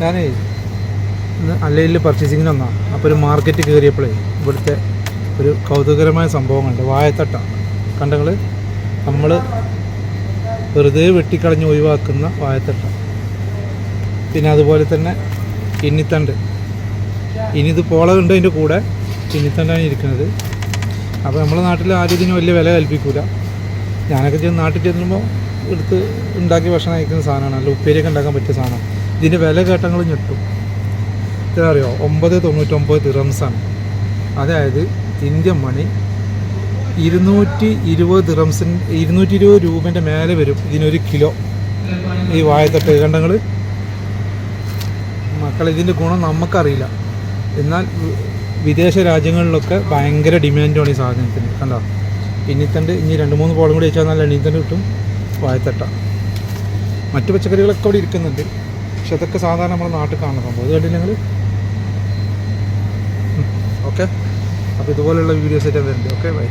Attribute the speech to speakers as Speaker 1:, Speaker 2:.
Speaker 1: ഞാനേ ഇന്ന് അല്ലയിൽ പർച്ചേസിങ്ങിന് വന്നാണ് അപ്പോൾ ഒരു മാർക്കറ്റ് കയറിയപ്പോഴേ ഇവിടുത്തെ ഒരു കൗതുകരമായ സംഭവം കണ്ട്. വായത്തട്ട. കണ്ടങ്ങൾ നമ്മൾ വെറുതെ വെട്ടിക്കളഞ്ഞ് ഒഴിവാക്കുന്ന വായത്തട്ട. പിന്നെ അതുപോലെ തന്നെ ഇന്നിത്തണ്ട് ഇനി ഇത് പോളകുണ്ട് അതിന്റെ കൂടെ. ഇന്നിത്തണ്ടാണ് ഇരിക്കുന്നത്. അപ്പോൾ നമ്മുടെ നാട്ടിൽ ആരും ഇതിന് വലിയ വില കൽപ്പിക്കൂല. ഞാനൊക്കെ ചെന്ന് നാട്ടിൽ ചെല്ലുമ്പോൾ എടുത്ത് ഉണ്ടാക്കി ഭക്ഷണം കഴിക്കുന്ന സാധനമാണ്. അല്ല ഉപ്പേരിയൊക്കെ ഉണ്ടാക്കാൻ പറ്റിയ സാധനം ഇതിന്റെ വില കേട്ടങ്ങൾ ഞെട്ടും. അറിയോ ഒമ്പത് തൊണ്ണൂറ്റൊമ്പത് ദിറംസാണ് അതായത് ഇന്ത്യൻ മണി ഇരുന്നൂറ്റി ഇരുപത് ദിറംസിന് ഇരുന്നൂറ്റി ഇരുപത് രൂപേന്റെ മേലെ വരും ഇതിനൊരു കിലോ. ഈ വായത്തട്ട് കണ്ടങ്ങൾ മക്കൾ ഇതിന്റെ ഗുണം നമുക്കറിയില്ല. എന്നാൽ വിദേശ രാജ്യങ്ങളിലൊക്കെ ഭയങ്കര ഡിമാൻഡാണ് ഈ സാധനത്തിന്. കണ്ടോ? ഇനിത്തണ്ട് ഇനി രണ്ട് മൂന്ന് പോളം കൂടി വെച്ചാൽ നല്ല എണ്ണീത്തണ്ട് കിട്ടും വായത്തട്ട മറ്റു പച്ചക്കറികളൊക്കെ അവിടെ ഇരിക്കുന്നുണ്ട്. പക്ഷെ അതൊക്കെ സാധാരണ നമ്മുടെ നാട്ടിൽ കാണുന്ന സംഭവം. അത് കണ്ടില്ലെങ്കിൽ ഓക്കെ. അപ്പോൾ ഇതുപോലെയുള്ള വീഡിയോസ് ആയിട്ട് വരുന്നുണ്ട് ഓക്കെ ബൈ